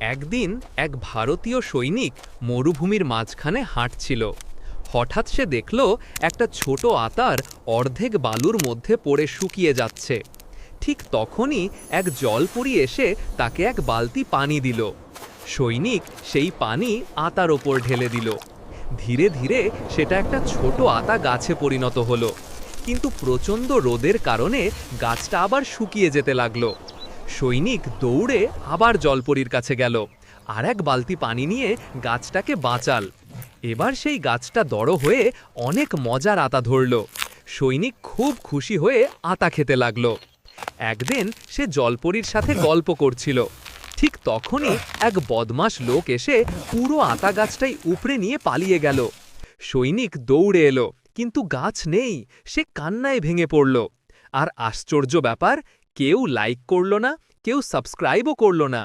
একদিন এক ভারতীয় সৈনিক মরুভূমির মাঝখানে হাঁটছিল। হঠাৎ সে দেখল একটা ছোট আতার অর্ধেক বালুর মধ্যে পড়ে শুকিয়ে যাচ্ছে। ঠিক তখনই এক জলপরি এসে তাকে এক বালতি পানি দিল। সৈনিক সেই পানি আতার ওপর ঢেলে দিল। ধীরে ধীরে সেটা একটা ছোট আতা গাছে পরিণত হলো। কিন্তু প্রচণ্ড রোদের কারণে গাছটা আবার শুকিয়ে যেতে লাগল। সৈনিক দৌড়ে আবার জলপরীর কাছে গেল। আর এক বালতি পানি নিয়ে গাছটাকে বাঁচাল। এবার সেই গাছটা দড়ো হয়ে অনেক মজার আতা ধরল। সৈনিক খুব খুশি হয়ে আতা খেতে লাগল। একদিন সে জলপরীর সাথে গল্প করছিল। ঠিক তখনই এক বদমাস লোক এসে পুরো আতা গাছটাই উপড়ে নিয়ে পালিয়ে গেল। সৈনিক দৌড়ে এলো, কিন্তু গাছ নেই, সে কান্নায় ভেঙে পড়ল। আর আশ্চর্য ব্যাপার কেউ লাইক করল না কেউ সাবস্ক্রাইবও করল না।